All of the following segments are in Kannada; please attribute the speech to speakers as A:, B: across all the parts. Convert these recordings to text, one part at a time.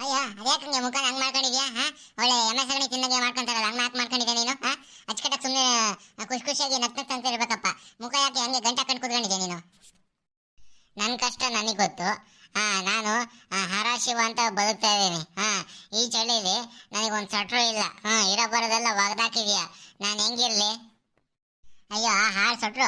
A: ಅಯ್ಯ ಅದ್ಯಾಕಂಗೆ ಮುಖ ಹಂಗ್ ಮಾಡ್ಕೊಂಡಿದ್ಯಾ ಹಾ? ಒಳ್ಳೆ ಎಮ್ಮೆ ಸಗಣಿ ತಿನ್ನಂಗೆ ಮಾಡ್ಕೊಂತಾರಲ್ಲ ಹಂಗ್ ಮಾತು ಮಾಡ್ಕೊಂಡಿದ್ಯಾ ನೀನು ಹಾ? ಸುಮ್ಮನೆ ಖುಷಿ ಖುಷಿಯಾಗಿ ನಕ್ ಅಂತ ಇರ್ಬೇಕಪ್ಪ. ಮುಖ ಯಾಕೆ ಹಂಗೆ ಗಂಟ ಕಂಡು ಕೂತ್ಕೊಂಡಿದ್ಯಾ ನೀನು? ನನ್ನ ಕಷ್ಟ ನನಗೆ ಗೊತ್ತು. ಹಾ ನಾನು ಆ, ಹರ ಶಿವ ಅಂತ ಬದುಕ್ತಾ ಇದ್ದೀನಿ ಹಾ? ಈ ಚಳಿಲಿ ನನಗೊಂದು ಸಟ್ರು ಇಲ್ಲ ಹಾ? ಇರೋ ಬರೋದೆಲ್ಲ ಒಗ್ದಾಕಿದ್ಯಾ. ನಾನು ಹೆಂಗಿರ್ಲಿ? ಅಯ್ಯೋ ಆ ಹಾಳು ಸೊಟ್ರು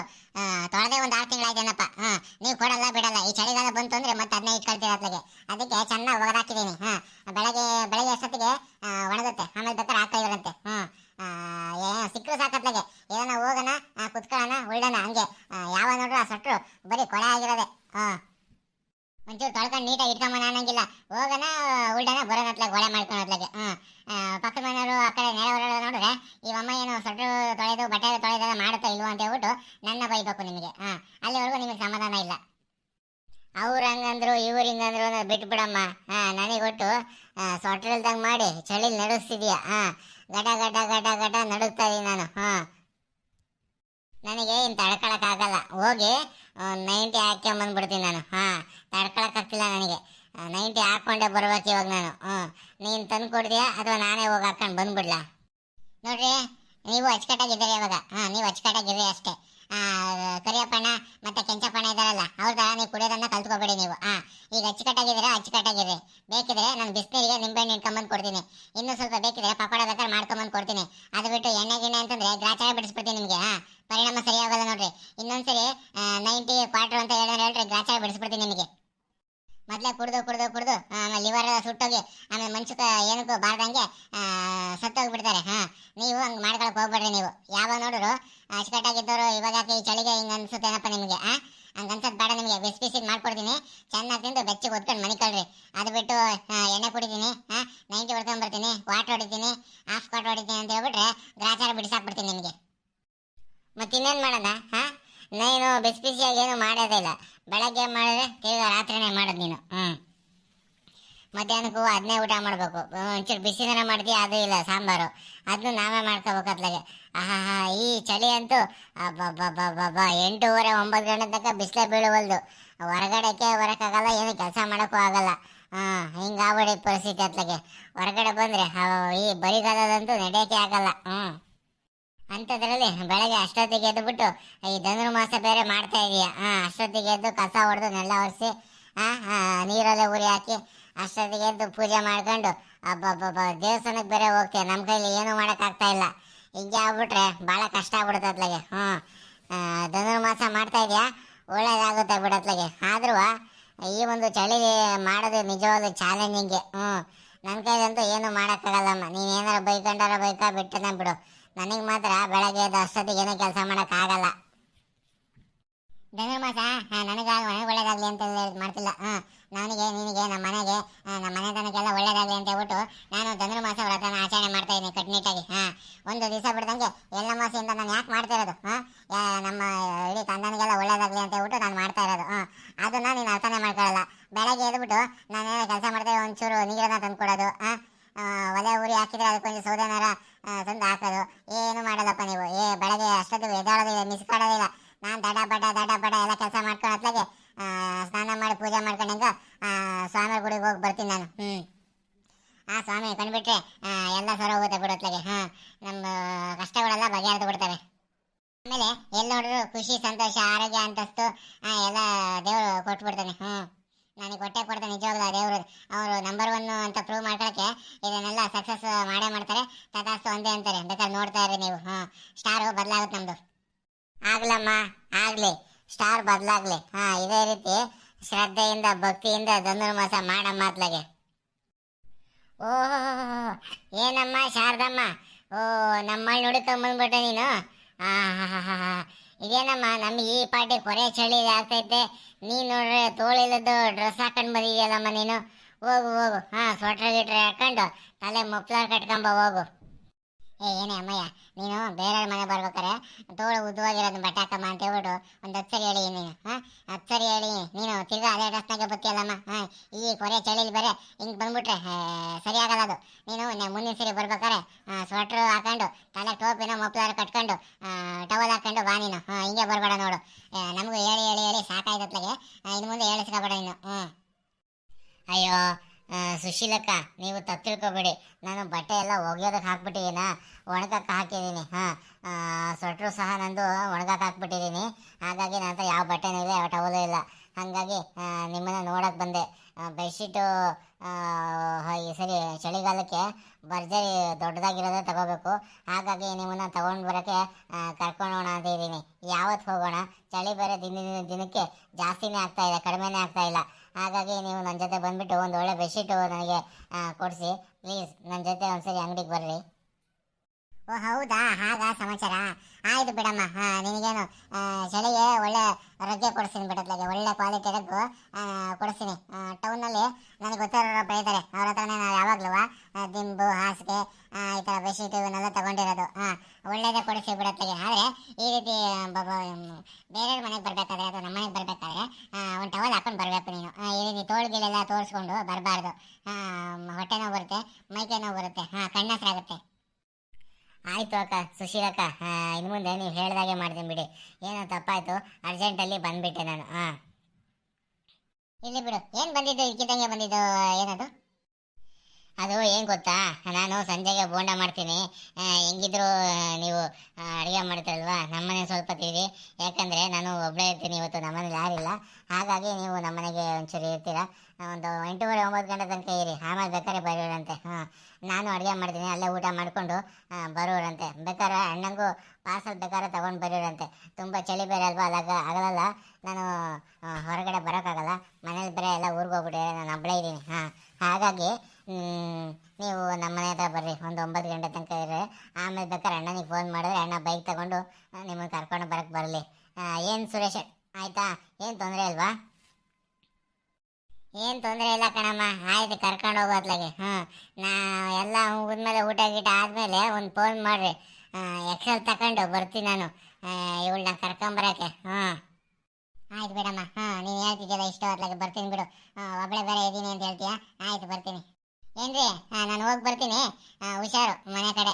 A: ತೊಳೆದೇ ಒಂದು ಆರು ತಿಂಗಳಾಯ್ತೇನಪ್ಪ. ಹಾಂ ನೀವು ಕೊಡಲ್ಲ ಬಿಡಲ್ಲ. ಈ ಚಳಿಗಾಲ ಬಂತು ಅಂದ್ರೆ ಮತ್ತೆ ಅದನ್ನೇ ಇಟ್ಕೊಳ್ತೀರ ಅದಕ್ಕೆ ಅದಕ್ಕೆ ಚೆನ್ನಾಗಿ ಒಗದಾಕಿದ್ದೀನಿ ಹಾಂ ಬೆಳಗ್ಗೆ ಬೆಳಗ್ಗೆ ಅಷ್ಟೊತ್ತಿಗೆ ಒಣಗುತ್ತೆ. ಆಮೇಲೆ ಬೇಕಾದ್ರೆ ಹಾಕ್ತಾ ಆ, ಏನೋ ಸಿಕ್ಕರು ಸಾಕತ್ಲಾಗೆ ಏನೋ ಹೋಗೋಣ ಕುತ್ಕೊಳ್ಳೋಣ ಉಳ್ಳೋಣ ಹಂಗೆ. ಯಾವ ನೋಡ್ರು ಆ ಸೊಟ್ರು ಬರೀ ಕೊಳೆ ಆಗಿರೋದೆ ಹಾ ಒಂಚೂರು ತೊಳ್ಕೊಂಡು ನೀಟಾಗಿ ಇಟ್ಕೊಂಬನ ಅನ್ನಂಗಿಲ್ಲ ಹೋಗೋಣ ಉಳ್ಳೋಣ ಬರೋಣ ಅತ್ಲಾಗೆ ಒಳೆ ಮಾಡ್ಕೊಂಡು ಅತ್ಲಾಗೆ ಹ್ಮ್ ಆ, ಪಕ್ಕದ ಮನೆಯವರು ಆ ಕಡೆ ನೆರೆಯವರೆಲ್ಲ ನೋಡಿದ್ರೆ ಈ ಅಮ್ಮ ಏನು ಸೊಟ್ಟು ತೊಳೆದು ಬಟ್ಟೆ ತೊಳೆದೆಲ್ಲ ಮಾಡುತ್ತಾ ಇಲ್ವಾ ಅಂತ ಹೇಳ್ಬಿಟ್ಟು ನನ್ನ ಬೈಬೇಕು ನಿಮಗೆ ಹಾ ಅಲ್ಲಿವರೆಗೂ ನಿಮಗೆ ಸಮಾಧಾನ ಇಲ್ಲ ಅವ್ರು ಹಂಗಂದ್ರು, ಇವ್ರು ಹಿಂಗಂದ್ರು ಬಿಟ್ಟು ಬಿಡಮ್ಮ ಹಾ, ನನಗೆ ಒಟ್ಟು ಇಲ್ದಂಗೆ ಮಾಡಿ ಚಳಿ ನಡೆಸ್ತಿದ್ಯಾ? ಹಾ, ಗಡ ಗಡ ಗಡ ಗಡ ನಡುಗ್ತಾ ಇದೀನಿ ನಾನು. ಹಾ. ನನಗೆ ಇನ್ನು ತಡ್ಕೊಳಕ್ಕಾಗಲ್ಲ ಹೋಗಿ ನೈಂಟಿ ಹಾಕ್ಕೊಂಬಂದ್ಬಿಡ್ತೀನಿ ನಾನು. ಹಾ ತಡ್ಕೊಳಕ್ಕಾಗ್ತಿಲ್ಲ ನನಗೆ. ನೈಂಟಿ ಹಾಕೊಂಡೆ ಬರ್ಬೇಕು ಇವಾಗ ನಾನು. ಹ್ಞೂ ನೀನು ತಂದು ಕೊಡ್ತೀಯಾ ಅಥವಾ ನಾನೇ ಹೋಗಿ ಹಾಕೊಂಡು ಬಂದ್ಬಿಡ್ಲಾ? ನೋಡ್ರಿ, ನೀವು ಅಚ್ಚುಕಟ್ಟಾಗಿದ್ದೀರಿ ಇವಾಗ. ಹಾಂ, ನೀವು ಅಚ್ಚುಕಟ್ಟಾಗಿದ್ದೀರಿ ಅಷ್ಟೇ. ಕರಿಯಪ್ಪಣ್ಣ ಮತ್ತೆ ಕೆಂಚಪ್ಪಣ್ಣ ಅವ್ರ ಥರ ನೀವು ಕುಡಿಯೋದನ್ನ ಕಲ್ತ್ಕೊಬೇಡಿ ನೀವು. ಹಾಂ ಈಗ ಅಚ್ಚುಕಟ್ಟಾಗಿದ್ದೀರಾ? ಅಚ್ಚುಕಟ್ಟಾಗಿರಿ ಬೇಕಿದ್ರೆ ನಾನು ಬಿಸಿನೀರಿಗೆ ನಿಂಬೆಹಣ್ಣು ಇಟ್ಕೊಂಬಂದು ಕೊಡ್ತೀನಿ. ಇನ್ನೂ ಸ್ವಲ್ಪ ಬೇಕಿದ್ರೆ ಪಕೋಡ ಬೇಕಾದ್ರೆ ಮಾಡ್ಕೊಂಬಂದು ಕೊಡ್ತೀನಿ. ಅದು ಬಿಟ್ಟು ಎಣ್ಣೆ ಗಿಣ್ಣೆ ಅಂತಂದ್ರೆ ಗ್ರಾಚಾರ ಬಿಡಿಸ್ಬಿಡ್ತೀನಿ ನಿಮಗೆ ಹಾಂ ಪರಿಣಾಮ ಸರಿಯಾಗಲ್ಲ ನೋಡ್ರಿ. ಇನ್ನೊಂದ್ಸರಿ ನೈಂಟಿ ಕ್ವಾರ್ಟರ್ ಅಂತ ಹೇಳಿದ್ರೆ ಹೇಳ್ರಿ ಗ್ರಾಚಾರ ಬಿಡಿಸ್ಬಿಡ್ತೀನಿ ನಿಮಗೆ. ಮೊದಲೇ ಕುಡ್ದು ಕುಡ್ದು ಕುಡ್ದು ಆಮೇಲೆ ಲಿವರ್ ಸುಟ್ಟೋಗಿ, ಆಮೇಲೆ ಮನ್ಸುಕ ಏನಕ್ಕೂ ಬಾರ್ದಂಗೆ ಸತ್ತೋಗ್ಬಿಡ್ತಾರೆ, ಹಾ. ನೀವು ಹಂಗೆ ಮಾಡ್ಕೊಳಕ್ ಹೋಗ್ಬೇಡ್ರಿ ನೀವು. ಯಾವಾಗ ನೋಡಿದ್ರು ಅಚ್ಚುಕಟ್ಟಾಗಿದ್ದವರು ಇವಾಗ ಯಾಕೆ ಈ ಚಳಿಗೆ ಹಿಂಗೆ ಅನ್ಸುತ್ತೇನಪ್ಪ ನಿಮಗೆ ಆ ಹಂಗೆ ಅನ್ಸದ್ ಬೇಡ ನಿಮಗೆ ಬಿಸಿ ಬಿಸಿದ್ ಮಾಡ್ಕೊಡ್ತೀನಿ ಚೆನ್ನಾಗಿ ತಿಂದು ಬೆಚ್ಚಗೆ ಒದ್ಕೊಂಡು ಮನಿಕೊಳ್ರಿ ಅದು ಬಿಟ್ಟು ಆ, ಎಣ್ಣೆ ಕುಡಿತೀನಿ ಹಾ ನೈಂಟಿ ಹೊಡ್ಕೊಂಡ್ ಬರ್ತೀನಿ ವಾಟರ್ ಹೊಡಿತೀನಿ ಹಾಫ್ ಕ್ವಾಟ್ ಹೊಡಿತೀನಿ ಅಂತ ಹೇಳ್ಬಿಟ್ರೆ ಗ್ರಾಚಾರ ಬಿಡಿಸಾಕ್ಬಿಡ್ತೀನಿ ನಿಮಗೆ ಮತ್ತಿನ್ನೇನು ಮಾಡೋಣ ಹಾ ನೀನು ಬಿಸಿ ಬಿಸಿಯಾಗಿ ಏನು ಮಾಡೋದೇ ಇಲ್ಲ ಬೆಳಗ್ಗೆ ಮಾಡಿದ್ರೆ ತಿರ್ಗಾ ರಾತ್ರಿನೇ ಮಾಡೋದು ನೀನು. ಹ್ಞೂ ಮಧ್ಯಾಹ್ನಕ್ಕೂ ಅದನ್ನೇ ಊಟ ಮಾಡಬೇಕು. ಒಂಚೂರು ಬಿಸಿನ ಮಾಡ್ತೀಯ ಅದು ಇಲ್ಲ, ಸಾಂಬಾರು. ಅದನ್ನು ನಾವೇ ಮಾಡ್ಕೋಬೇಕು ಅತ್ಲಾಗೆ ಆಹಾ ಈ ಚಳಿ ಅಂತೂ ಬಾ ಎಂಟೂವರೆ ಒಂಬತ್ತು ಗಂಟೆ ತನಕ ಬಿಸಿಲೇ ಬೀಳುವಲ್ದು. ಹೊರಗಡೆಗೆ ಬರೋಕ್ಕಾಗಲ್ಲ, ಏನು ಕೆಲಸ ಮಾಡೋಕ್ಕೂ ಆಗಲ್ಲ. ಹಾಂ, ಹಿಂಗಾಗ್ಬಿಡಿ ಪರಿಸ್ಥಿತಿ ಅತ್ಲಾಗೆ ಹೊರಗಡೆ ಬಂದರೆ ಈ ಬರಿಗಾಲದಂತೂ ನಡೆಯೋಕ್ಕೆ ಆಗಲ್ಲ. ಹ್ಞೂ ಅಂಥದ್ರಲ್ಲಿ ಬೆಳಗ್ಗೆ ಅಷ್ಟೊತ್ತಿಗೆ ಎದ್ದುಬಿಟ್ಟು ಈ ಧನುರ್ಮಾಸ ಬೇರೆ ಮಾಡ್ತಾ ಇದೀಯ. ಹಾ ಅಷ್ಟೊತ್ತಿಗೆ ಎದ್ದು ಕಸ ಹೊಡೆದು ನೆಲ ಒರೆಸಿ ನೀರಲ್ಲೇ ಉರಿ ಹಾಕಿ ಅಷ್ಟೊತ್ತಿಗೆ ಎದ್ದು ಪೂಜೆ ಮಾಡ್ಕೊಂಡು, ಅಬ್ಬಬ್ಬಬ್ಬ, ದೇವಸ್ಥಾನಕ್ಕೆ ಬೇರೆ ಹೋಗ್ತೀಯ ನಮ್ಮ ಕೈಲಿ ಏನು ಮಾಡೋಕ್ಕಾಗ್ತಾ ಇಲ್ಲ. ಹಿಂಗೆ ಆಗ್ಬಿಟ್ರೆ ಭಾಳ ಕಷ್ಟ ಆಗ್ಬಿಡುತ್ತೆ ಹ್ಞೂ. ಧನುರ್ಮಾಸ ಮಾಡ್ತಾ ಇದೆಯಾ? ಒಳ್ಳೇದಾಗುತ್ತೆ ಬಿಡತ್ಲಾಗೆ. ಆದ್ರೂ, ಈ ಒಂದು ಚಳಿ ಮಾಡೋದು ನಿಜವಾದ ಚಾಲೆಂಜಿಂಗೆ ಹ್ಞೂ. ನನ್ನ ಕೈಲಂತೂ ಏನು ಮಾಡೋಕ್ಕಾಗಲ್ಲಮ್ಮ. ನೀನು ಏನಾರು ಬೈಕೊಂಡಾರ ಬೈಕ, ಬಿಟ್ಟನ ಬಿಡು. ನನಗೆ ಮಾತ್ರ ಬೆಳಗ್ಗೆ ಎದ್ದು ಅಷ್ಟೊತ್ತಿಗೆ ಏನೂ ಕೆಲಸ ಮಾಡೋಕ್ಕಾಗಲ್ಲ ಧನುರ್ಮಾಸ ನನಗಾಗ ನನಗೆ ಒಳ್ಳೇದಾಗಲಿ ಅಂತ ಹೇಳಿ ಮಾಡ್ತಿಲ್ಲ. ಹಾಂ ನನಗೆ ನಿನಗೆ ನಮ್ಮ ಮನೆಗೆ ನಮ್ಮ ನಮ್ಮ ಮನೆತನಕ್ಕೆಲ್ಲ ಒಳ್ಳೇದಾಗಲಿ ಅಂತ ಹೇಳ್ಬಿಟ್ಟು ನಾನು ಧನುರ್ಮಾಸ ವ್ರತನ ಆಚರಣೆ ಮಾಡ್ತಾ ಇದ್ದೀನಿ ಕಟ್ಟುನಿಟ್ಟಾಗಿ ಹಾಂ, ಒಂದು ದಿವಸ ಬಿಡ್ದಂಗೆ ಎಲ್ಲ ಮಾಸೆಯಿಂದ ನಾನು ಯಾಕೆ ಮಾಡ್ತಾ ಇರೋದು? ಹಾಂ ನಮ್ಮ, ಇಡೀ ತಂದನಿಗೆಲ್ಲ ಒಳ್ಳೇದಾಗಲಿ ಅಂತ ಹೇಳ್ಬಿಟ್ಟು ನಾನು ಮಾಡ್ತಾ ಇರೋದು. ಹಾಂ, ಅದನ್ನ ನೀನು ಅರ್ಥನೇ ಮಾಡ್ಕೊಳ್ಳಲ್ಲ ಬೆಳಗ್ಗೆ ಎದ್ಬಿಟ್ಟು ನಾನು ಕೆಲಸ ಮಾಡ್ತೇವೆ ಒಂಚೂರು ನೀರನ್ನ ತಂದು ಕೊಡೋದು ಹಾಂ ಒಲೆ ಉರಿ ಹಾಕಿದ್ರೆ ಅದಕ್ಕೊಂದು ಸೌದೆನಾರ ತಂದು ಹಾಕೋದು. ಏನು ಮಾಡಲ್ಲಪ್ಪ ನೀವು? ಏ, ಬೆಳಗ್ಗೆ ಅಷ್ಟೊತ್ತಿಗೆ ಮಿಸ್ ಮಾಡೋದಿಲ್ಲ ನಾನು ದಡ ಬಡ ದಡ ಬಡ ಎಲ್ಲ ಕೆಲಸ ಮಾಡ್ಕೊಂಡು ಅತ್ಲಾಗೆ ಸ್ನಾನ ಮಾಡಿ ಪೂಜೆ ಮಾಡ್ಕೊಂಡು ಹೆಂಗ ಸ್ವಾಮಿ ಗುಡಿಗೆ ಹೋಗಿ ಬರ್ತೀನಿ ನಾನು. ಹ್ಞೂ ಆ, ಸ್ವಾಮಿ ಕಂಡುಬಿಟ್ರೆ ಎಲ್ಲ ಸರ ಹೋಗುತ್ತೆ ಬಿಡೋತ್ಲಾಗೆ ಹಾಂ, ನಮ್ಮ ಕಷ್ಟಗಳೆಲ್ಲ ಬಗೆಹರಿದು ಬಿಡ್ತವೆ. ಆಮೇಲೆ ಎಲ್ಲಿ ನೋಡಿದ್ರು ಖುಷಿ ಸಂತೋಷ ಆರೋಗ್ಯ ಅಂತಸ್ತು ಆ, ಎಲ್ಲ ದೇವರು ಕೊಟ್ಬಿಡ್ತಾನೆ ಹ್ಞೂ ನನಗೆ ಹೊಟ್ಟೆ ಕೊಡ್ತಾನೆ ನಿಜವಾಗ್ಲೂ ಆ ದೇವರು ಅವರು ನಂಬರ್ ಒನ್ ಅಂತ ಪ್ರೂವ್ ಮಾಡ್ಕೊಳಕ್ಕೆ ಇದನ್ನೆಲ್ಲ ಸಕ್ಸಸ್ ಮಾಡೇ ಮಾಡ್ತಾರೆ ತಥಾಸ್ತು ಒಂದೇ ಅಂತಾರೆ ಬೇಕಾದ್ರೆ ನೋಡ್ತಾ ಇರಿ ನೀವು. ಹಾಂ ಸ್ಟಾರು ಬದಲಾಗುತ್ತೆ ನಮ್ಮದು ಆಗ್ಲಮ್ಮ, ಆಗ್ಲಿ. ಸ್ಟಾರ್ ಬದಲಾಗಲಿ. ಹಾ, ಇದೇ ರೀತಿ ಶ್ರದ್ಧೆಯಿಂದ, ಭಕ್ತಿಯಿಂದ ಧನುರ್ಮಾಸ ಮಾಡಮ್ಮ ಅತ್ಲಾಗೆ ಓಹೋ ಏನಮ್ಮ, ಶಾರದಮ್ಮ? ಓ ನಮ್ಮ ನೋಡಿ ತಗೊಂಬಂದ್ಬಿಟ್ಟೆ ನೀನು? ಇದೇನಮ್ಮ, ನಮ್ಗೆ ಈ ಪಾರ್ಟಿ ಕೊರೆ ಚಳಿ ಆಗ್ತೈತೆ. ನೀನು ನೋಡ್ರೆ ತೋಳಿಲ್ಲದ್ದು ಡ್ರೆಸ್ ಹಾಕೊಂಡು ಬಂದಿದ್ಯಲ್ಲಮ್ಮ ನೀನು? ಹೋಗು ಹೋಗು. ಹಾ ಸ್ವೆಟ್ರ್ ಗಿಟ್ರ್ ಹಾಕೊಂಡು ತಲೆ ಮುಪ್ಲಾರ್ ಕಟ್ಕೊಂಬ ಹೋಗು. ಏ, ಏನೇ ಅಮ್ಮಯ್ಯ, ನೀನು ಬೇರೆ ಮನೆ ಬರ್ಬೇಕಾರೆ ತೋಳು ಉದ್ದುವಾಗಿರೋದು ಬಟ್ಟೆ ಹಾಕಮ್ಮ ಅಂತ ಹೇಳ್ಬಿಟ್ಟು ಒಂದು ಹತ್ತು ಸರಿ ಹೇಳಿ ನೀನು, ಹಾಂ? ಹತ್ತು ಸರಿ ಹೇಳಿ ನೀನು ತಿರ್ಗಾ ಅದೇ ಡ್ರೆಸ್ನಾಗೆ ಬತ್ತಿಯಲ್ಲಮ್ಮ, ಹಾಂ? ಈ ಕೊರೆ ಚಳಿಲಿ ಬೇರೆ ಹಿಂಗೆ ಬಂದ್ಬಿಟ್ರೆ ಸರಿ ಆಗಲ್ಲ ಅದು. ನೀನು ಮುಂದಿನ ಸರಿ ಬರ್ಬೇಕಾರೆ ಸ್ವೆಟ್ರ್ ಹಾಕೊಂಡು, ತಲೆ ಟೋಪಿನ ಮಫ್ಲರ್ ಕಟ್ಕೊಂಡು ಟವಲ್ ಹಾಕೊಂಡು ಬಾ ನೀನು, ಹಾಂ, ಹಿಂಗೆ ಬರಬೇಡ ನೋಡು. ನಮಗೂ ಹೇಳಿ ಹೇಳಿ ಹೇಳಿ ಸಾಕಾಯ್ತತ್ಲಾಗೆ ಇನ್ನು ಮುಂದೆ ಹೇಳಿಸ್ಕೊಬೇಡ ನೀನು ಹ್ಞೂ ಅಯ್ಯೋ ಸುಶೀಲಕ್ಕ, ನೀವು ತಪ್ಪು ತಿಳ್ಕೊಬೇಡಿ. ನಾನು ಬಟ್ಟೆ ಎಲ್ಲ ಒಗೆಯೋದಕ್ಕೆ ಹಾಕ್ಬಿಟ್ಟಿದ್ದೀನ ಒಣಗಕ್ಕೆ ಹಾಕಿದ್ದೀನಿ ಹಾಂ ಸ್ವೆಟ್ರು ಸಹ ನಂದು ಒಣಗಕ್ಕೆ ಹಾಕ್ಬಿಟ್ಟಿದ್ದೀನಿ ಹಾಗಾಗಿ ಹತ್ರ ಯಾವ ಬಟ್ಟೆನೂ ಇಲ್ಲ, ಯಾವ ಟವಲೂ ಇಲ್ಲ. ಹಾಗಾಗಿ ನಿಮ್ಮನ್ನು ನೋಡೋಕ್ಕೆ ಬಂದೆ. ಬೆಡ್ಶೀಟು ಈ ಸರಿ ಚಳಿಗಾಲಕ್ಕೆ ಭರ್ಜರಿ ದೊಡ್ಡದಾಗಿರೋದೇ ತಗೋಬೇಕು. ಹಾಗಾಗಿ ನಿಮ್ಮನ್ನು ತಗೊಂಡು ಬರೋಕ್ಕೆ ಕರ್ಕೊಂಡು ಹೋಗೋಣ ಅಂತ ಇದ್ದೀನಿ. ಯಾವತ್ತು ಹೋಗೋಣ? ಚಳಿ ಬೇರೆ ದಿನ ದಿನ ದಿನಕ್ಕೆ ಜಾಸ್ತಿನೇ ಆಗ್ತಾಯಿಲ್ಲ ಕಡಿಮೆನೇ ಆಗ್ತಾಯಿಲ್ಲ ಹಾಗಾಗಿ ನೀವು ನನ್ನ ಜೊತೆ ಬಂದುಬಿಟ್ಟು ಒಂದು ಒಳ್ಳೆ ಬೆಡ್ಶೀಟು ನನಗೆ ಕೊಡಿಸಿ. ಪ್ಲೀಸ್ ನನ್ನ ಜೊತೆ ಒಂದ್ಸರಿ ಅಂಗಡಿಗೆ ಬರ್ರಿ. ಓ, ಹೌದಾ? ಹಾಗಾ ಸಮಾಚಾರ? ಆಯ್ತು ಬಿಡಮ್ಮ. ನಿನಗೇನು ಚಳಿಗೆ ಒಳ್ಳೆ ರಗ್ಗೆ ಕೊಡಿಸ್ತೀನಿ ಬಿಡತ್ಲಾಗೆ ಒಳ್ಳೆ ಕ್ವಾಲಿಟಿ ರಗ್ಗು ಕೊಡಿಸ್ತೀನಿ. ಟೌನಲ್ಲಿ ನನಗೆ ಗೊತ್ತಿರೋರೊಬ್ಬರು ಇದ್ದಾರೆ ಅವ್ರ ಹತ್ರನೇ ನಾನು ಯಾವಾಗಲೂ ದಿಂಬು, ಹಾಸಿಗೆ ಈ ಥರ ಬೆಡ್ಶೀಟ್ ಇವನ್ನೆಲ್ಲ ತಗೊಂಡಿರೋದು. ಹಾಂ ಒಳ್ಳೇದೇ ಕೊಡಿಸಿ ಬಿಡತ್ಲಾಗೆ ಆದರೆ, ಈ ರೀತಿ ಬೇರೆ ಮನೆಗೆ ಬರಬೇಕಾದ್ರೆ ಅಥವಾ ನಮ್ಮ ಮನೆಗೆ ಬರಬೇಕಾದ್ರೆ ಒಂದು ಟವಲ್ ಹಾಕೊಂಡು ಬರಬೇಕು ನೀನು. ಈ ರೀತಿ ತೋಳ್ಗಿಲೆಲ್ಲ ತೋರಿಸ್ಕೊಂಡು ಬರಬಾರ್ದು. ಹೊಟ್ಟೆ ನೋವು ಬರುತ್ತೆ, ಮೈಕೆ ನೋವು ಬರುತ್ತೆ ಹಾಂ ಕಣ್ಣಸ್ರಾಗುತ್ತೆ ಆಯ್ತು ಅಕ್ಕ ಸುಶೀಲಕ್ಕ ಇನ್ನು ಮುಂದೆ ನೀವು ಹೇಳ್ದಾಗೆ ಮಾಡ್ತೀನಿ ಬಿಡಿ. ಏನೋ ತಪ್ಪಾಯ್ತು ಅರ್ಜೆಂಟಲ್ಲಿ ಬಂದ್ಬಿಟ್ಟೆ ನಾನು ಹಾಂ ಇಲ್ಲಿ ಬಿಡು, ಏನು ಬಂದಿದ್ದು ಇದ್ಕಿದ್ದಂಗೆ ಬಂದಿದ್ದು, ಏನದು? ಅದು ಏನು ಗೊತ್ತಾ? ನಾನು ಸಂಜೆಗೆ ಬೋಂಡ ಮಾಡ್ತೀನಿ. ಹೆಂಗಿದ್ರೂ ನೀವು ಅಡುಗೆ ಮಾಡ್ತೀರಲ್ವಾ? ನಮ್ಮನೆ ಸ್ವಲ್ಪ ತಿಳಿ ಯಾಕಂದರೆ ನಾನು ಒಬ್ಬಳೇ ಇರ್ತೀನಿ ಇವತ್ತು, ನಮ್ಮನೇಲಿ ಯಾರಿಲ್ಲ ಹಾಗಾಗಿ ನೀವು ನಮ್ಮನೆಗೆ ಒಂಚೂರು ಇರ್ತೀರ? ಒಂದು ಎಂಟೂವರೆ, ಒಂಬತ್ತು ಗಂಟೆ ತನಕ ಇರಿ. ಆಮೇಲೆ ಬೇಕಾದ್ರೆ ಬರೋರಂತೆ. ಹಾಂ. ನಾನು ಅಡುಗೆ ಮಾಡ್ತೀನಿ, ಅಲ್ಲೇ ಊಟ ಮಾಡಿಕೊಂಡು ಬರೋರಂತೆ. ಬೇಕಾದ್ರೆ ಅಣ್ಣಂಗೂ ಪಾರ್ಸಲ್ ಬೇಕಾದ್ರೆ ತೊಗೊಂಡು ಬರೋರಂತೆ. ತುಂಬ ಚಳಿ ಬೇರೆ ಅಲ್ವಾ? ಅದಾಗ ಆಗಲ್ಲ. ನಾನು ಹೊರಗಡೆ ಬರೋಕ್ಕಾಗಲ್ಲ. ಮನೇಲಿ ಬೇರೆ ಎಲ್ಲ ಊರಿಗೆ ಹೋಗ್ಬಿಟ್ಟೆ ನಾನು ಒಬ್ಬಳೇ ಇದ್ದೀನಿ. ಹಾಂ. ಹಾಗಾಗಿ ನೀವು ನಮ್ಮ ಮನೆ ಹತ್ರ ಬರ್ರಿ. ಒಂದು ಒಂಬತ್ತು ಗಂಟೆ ತನಕ ಇರ್ರಿ. ಆಮೇಲೆ ಬೇಕಾದ್ರೆ ಅಣ್ಣನಿಗೆ ಫೋನ್ ಮಾಡಿದ್ರೆ ಅಣ್ಣ ಬೈಕ್ ತಗೊಂಡು ನಿಮ್ಮನ್ನು ಕರ್ಕೊಂಡು ಬರಕ್ಕೆ ಬರಲಿ. ಏನು ಸುರೇಶ್? ಆಯಿತಾ? ಏನು ತೊಂದರೆ ಅಲ್ವಾ ಏನು ತೊಂದರೆ ಇಲ್ಲ ಕಣಮ್ಮ. ಆಯ್ತು, ಕರ್ಕೊಂಡು ಹೋಗೋತ್ಲಾಗೆ ಹಾಂ ನಾ ಎಲ್ಲ ಮೇಲೆ ಊಟ ಗೀಟ ಆದಮೇಲೆ ಒಂದು ಫೋನ್ ಮಾಡಿರಿ. ಎಕ್ಸೆಲ್ ತಗೊಂಡು ಬರ್ತೀನಿ ನಾನು. ಇವಳನ್ನ ಕರ್ಕೊಂಬರಕ್ಕೆ ಹಾಂ ಆಯ್ತು ಬಿಡಮ್ಮ. ಹಾಂ ನೀನು ಹೇಳ್ತಿದ್ಯಲ್ಲ ಇಷ್ಟ ಹೊತ್ಲಾಗೆ ಬರ್ತೀನಿ ಬಿಡು. ಒಬ್ಬಳೆ ಬೇರೆ ಇದ್ದೀನಿ ಅಂತ ಹೇಳ್ತೀಯಾ? ಆಯ್ತು, ಬರ್ತೀನಿ. ಏನ್ರಿ? ನಾನು ಹೋಗಿ ಬರ್ತೀನಿ. ಹುಷಾರು. ಮನೆ ಕಡೆ.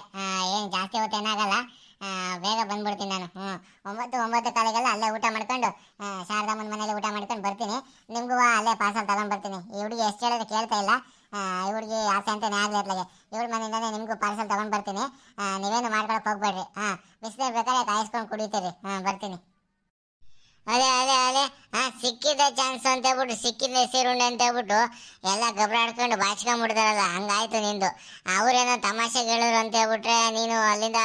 A: ಏನು ಜಾಸ್ತಿ ಹೊತ್ತು ಏನಾಗಲ್ಲ ಬೇಗ ಬಂದ್ಬಿಡ್ತೀನಿ ನಾನು. ಹ್ಞೂ ಒಂಬತ್ತು ಒಂಬತ್ತು ಕಾಲಿಗೆಲ್ಲ ಅಲ್ಲೇ ಊಟ ಮಾಡ್ಕೊಂಡು ಶಾರದಮ್ಮನ ಮನೇಲಿ ಊಟ ಮಾಡ್ಕೊಂಡು ಬರ್ತೀನಿ. ನಿಮಗೂ ಅಲ್ಲೇ ಪಾರ್ಸಲ್ ತಗೊಂಡು ಬರ್ತೀನಿ. ಈ ಹುಡುಗಿ ಎಷ್ಟು ಹೇಳಿದ್ರೆ ಕೇಳ್ತಾ ಇಲ್ಲ. ಈ ಹುಡುಗಿ ಆಸೆ ಅಂತಲೇ ಆಗ್ಲಿ ಅತ್ಲಾಗೆ ಇವಳ ಮನೆಯಿಂದಾನೆ ನಿಮಗೂ ಪಾರ್ಸಲ್ ತಗೊಂಡು ಬರ್ತೀನಿ. ನೀವೇನು ಮಾಡ್ಕೊಳಕ್ಕೆ ಹೋಗ್ಬೇಡ್ರಿ. ಹಾಂ ಬಿಸಿಲೇ ಬೇಕಾದ್ರೆ ಕಾಯಿಸ್ಕೊಂಡು ಕುಡಿತೀರಿ. ಹಾಂ, ಬರ್ತೀನಿ. ಅದೇ ಅದೇ ಅದೇ. ಹಾ ಸಿಕ್ಕಿದ ಚಾನ್ಸ್ ಅಂತ ಹೇಳ್ಬಿಟ್ಟು ಸಿಕ್ಕಿದ ಹೆಸರುಂಡೆ ಅಂತ ಹೇಳ್ಬಿಟ್ಟು ಎಲ್ಲ ಗಬ್ರಾಡ್ಕೊಂಡು ಬಾಚ್ಕೊಂಡ್ಬಿಡ್ತಾರಲ್ಲ ಹಂಗಾಯ್ತು ನಿಂದು. ಅವ್ರೇನೋ ತಮಾಷೆ ಹೇಳಿದ್ರು ಅಂತ ಹೇಳ್ಬಿಟ್ರೆ, ನೀನು ಅಲ್ಲಿಂದ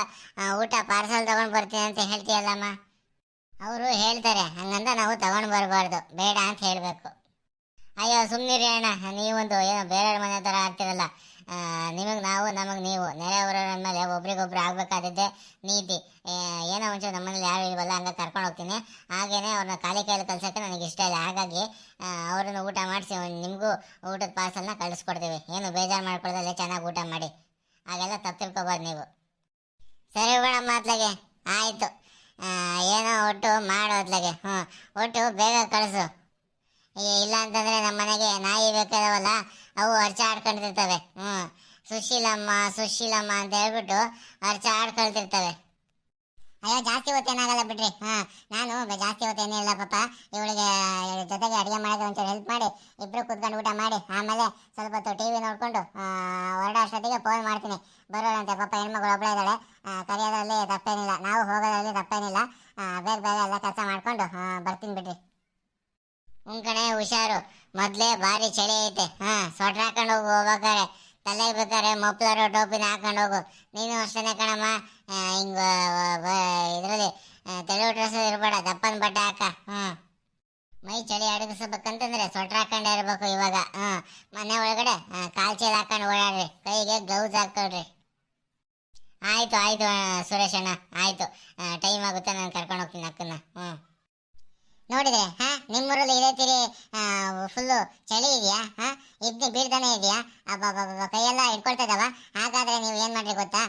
A: ಊಟ ಪಾರ್ಸಲ್ ತಗೊಂಡು ಬರ್ತೀನಿ ಅಂತ ಹೇಳ್ತೀಯಲ್ಲಮ್ಮ? ಅವರು ಹೇಳ್ತಾರೆ ಹಂಗಂತ ನಾವು ತಗೊಂಡು ಬರಬಾರ್ದು, ಬೇಡ ಅಂತ ಹೇಳಬೇಕು. ಅಯ್ಯೋ ಸುಮ್ಮನಿರಿ ಅಣ್ಣ, ನೀವೊಂದು ಏನೋ ಬೇರೆಯವ್ರ ಮನೆ ಥರ ಆಗ್ತಿರಲ್ಲ. ನಿಮಗೆ ನಾವು, ನಮಗೆ ನೀವು. ನೆರೆಯವರ ಮೇಲೆ ಒಬ್ರಿಗೊಬ್ರು ಆಗಬೇಕಾದದ್ದೇ ನೀತಿ. ಏನೋ ಒಂಚೂರು ನಮ್ಮನೇಲಿ ಯಾರು ಇಲ್ವಲ್ಲ, ಹಂಗೆ ಕರ್ಕೊಂಡು ಹೋಗ್ತೀನಿ. ಹಾಗೇನೆ ಅವ್ರನ್ನ ಖಾಲಿ ಕೈಯಲ್ಲಿ ಕಲ್ಸೋಕ್ಕೆ ನನಗೆ ಇಷ್ಟ ಇಲ್ಲ. ಹಾಗಾಗಿ ಅವರನ್ನು ಊಟ ಮಾಡಿಸಿ ನಿಮಗೂ ಊಟದ ಪಾರ್ಸಲ್ನ ಕಳಿಸ್ಕೊಡ್ತೀವಿ. ಏನು ಬೇಜಾರು ಮಾಡ್ಕೊಳ್ದಲ್ಲೇ ಚೆನ್ನಾಗಿ ಊಟ ಮಾಡಿ. ಹಾಗೆಲ್ಲ ತಪ್ಪು ನೀವು. ಸರಿ ಹೋಗೋಣ ಮಾತ್ಲಾಗೆ ಆಯಿತು. ಏನೋ ಒಟ್ಟು ಮಾಡೋದ್ಲಾಗೆ ಹ್ಞೂ ಒಟ್ಟು ಬೇಗ ಕಳಿಸು. ಇಲ್ಲ ಅಂತಂದ್ರೆ ನಮ್ಮ ಮನೆಗೆ ನಾಯಿ ಬೇಕಾದವಲ್ಲ ಅವು ಅರ್ಚ ಆಡ್ಕೊಂಡಿರ್ತವೆ. ಹ್ಮ್. ಸುಶೀಲಮ್ಮ ಸುಶೀಲಮ್ಮ ಅಂತ ಹೇಳ್ಬಿಟ್ಟು ಅರ್ಚ ಆಡ್ಕೊಳ್ತಿರ್ತವೆ. ಅಯ್ಯೋ, ಜಾಸ್ತಿ ಹೊತ್ತೇನಾಗಲ್ಲ ಬಿಡ್ರಿ. ಹಾ ನಾನು ಜಾಸ್ತಿ ಹೊತ್ತೇನೇ ಇಲ್ಲ ಪಾಪ. ಇವಳಿಗೆ ಜೊತೆಗೆ ಅಡುಗೆ ಮಾಡೋದು ಒಂಚೂರು ಹೆಲ್ಪ್ ಮಾಡಿ, ಇಬ್ರು ಕುತ್ಕೊಂಡು ಊಟ ಮಾಡಿ, ಆಮೇಲೆ ಸ್ವಲ್ಪ ಹೊತ್ತು ಟಿ ವಿ ನೋಡಿಕೊಂಡು ಹೊರಡೋ ಅಷ್ಟೊತ್ತಿಗೆ ಫೋನ್ ಮಾಡ್ತೀನಿ. ಬರೋಣಂತೆ ಪಾಪ, ಹೆಣ್ಮಗಳು ಒಬ್ಬಳೇ ಇದ್ದಾಳೆ. ಕರೆಯೋದ್ರಲ್ಲಿ ತಪ್ಪೇನಿಲ್ಲ. ನಾವು ಹೋಗೋದ್ರಲ್ಲಿ ತಪ್ಪೇನಿಲ್ಲ. ಬೇಗ ಬೇಗ ಎಲ್ಲ ಕೆಲಸ ಮಾಡಿಕೊಂಡು ಬರ್ತೀನಿ ಬಿಡ್ರಿ. ಹ್ಞೂ ಕಣೆ, ಹುಷಾರು. ಮೊದಲೇ ಭಾರಿ ಚಳಿ ಐತೆ. ಹಾ ಸ್ವೆಟ್ರ್ ಹಾಕೊಂಡು ಹೋಗು ಹೋಗ್ಬೇಕಾರೆ ತಲೆಗೆ ಬೇಕಾದ್ರೆ ಮಫ್ಲರು ಟೋಪಿನ ಹಾಕೊಂಡು ಹೋಗು. ನೀನು ಅಷ್ಟೇ ಕಣಮ್ಮ. ಹಿಂಗ ಇದರಲ್ಲಿ ತೆಳು ಡ್ರೆಸ್ ಇರಬೇಡ. ದಪ್ಪನ ಬಟ್ಟೆ ಹಾಕ. ಹ್ಞೂ ಮೈ ಚಳಿ ಅಡಗಿಸ್ಬೇಕಂತಂದ್ರೆ ಸ್ವೆಟ್ರ್ ಹಾಕೊಂಡೇ ಇರಬೇಕು ಇವಾಗ. ಹ್ಞೂ ಮನೆ ಒಳಗಡೆ ಕಾಲು ಚೀಲ ಹಾಕೊಂಡು ಓಡಾಡ್ರಿ. ಕೈಗೆ ಗ್ಲೌಸ್ ಹಾಕೊಳ್ರಿ ಆಯ್ತು ಆಯ್ತು ಸುರೇಶಣ್ಣ. ಆಯ್ತು. ಟೈಮ್ ಆಗುತ್ತೆ, ನಾನು ಕರ್ಕೊಂಡು ಹೋಗ್ತೀನಿ ಅಕ್ಕನ್ನ. ಹ್ಞೂ ನೋಡಿದ್ರೆ, ಹಾ ನಿಮ್ಮೂರಲ್ಲಿ ಇದೇ ತಿರಿ ಫುಲ್ಲು ಚಳಿ ಇದೆಯಾ? ಹಾ? ಇದ್ನಿ ಬೀಳ್ತಾನೆ ಇದೆಯಾ? ಅಬ್ಬಬ್ಬಬ್ಬ ಕೈಯೆಲ್ಲ ಹಿಡ್ಕೊಳ್ತಾ ಇದಾವ ಹಾಗಾದ್ರೆ ನೀವು ಏನು ಮಾಡ್ರಿ ಗೊತ್ತಾ?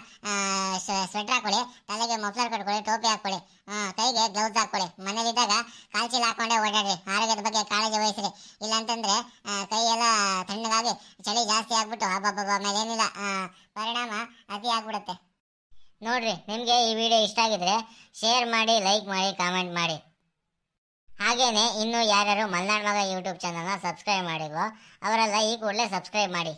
A: ಸ್ವೆಟರ್ ಹಾಕೊಳ್ಳಿ, ತಲೆಗೆ ಮಫ್ಲರ್ ಕಟ್ಕೊಳ್ಳಿ, ಟೋಪಿ ಹಾಕೊಳ್ಳಿ ಕೈಗೆ ಗ್ಲೌಸ್ ಹಾಕೊಳ್ಳಿ ಮನೇಲಿದ್ದಾಗ ಕಾಲ್ಚೀಲ ಹಾಕೊಂಡೇ ಓಡಾಡ್ರಿ. ಆರೋಗ್ಯದ ಬಗ್ಗೆ ಕಾಳಜಿ ವಹಿಸ್ರಿ. ಇಲ್ಲಾಂತಂದ್ರೆ ಕೈಯೆಲ್ಲ ತಣ್ಣಗಾಗಿ ಚಳಿ ಜಾಸ್ತಿ ಆಗ್ಬಿಟ್ಟು ಅಬ್ಬಬ್ಬಬ್ಬ ಮೇಲೆ ಏನಿಲ್ಲ. ಪರಿಣಾಮ ಅತಿ ಆಗ್ಬಿಡುತ್ತೆ. ನೋಡ್ರಿ, ನಿಮಗೆ ಈ ವಿಡಿಯೋ ಇಷ್ಟ ಆಗಿದ್ರೆ ಶೇರ್ ಮಾಡಿ ಲೈಕ್ ಮಾಡಿ ಕಾಮೆಂಟ್ ಮಾಡಿ. ಹಾಗೇನೆ ಇನ್ನು ಯಾರ್ಯಾರು ಮಲ್ನಾಡ್ ಮಗ ಯೂಟ್ಯೂಬ್ ಚಾನಲ್ನ ಸಬ್ಸ್ಕ್ರೈಬ್ ಮಾಡಿಲ್ವೋ ಅವರೆಲ್ಲ ಈ ಕೂಡಲೇ ಸಬ್ಸ್ಕ್ರೈಬ್ ಮಾಡಿ.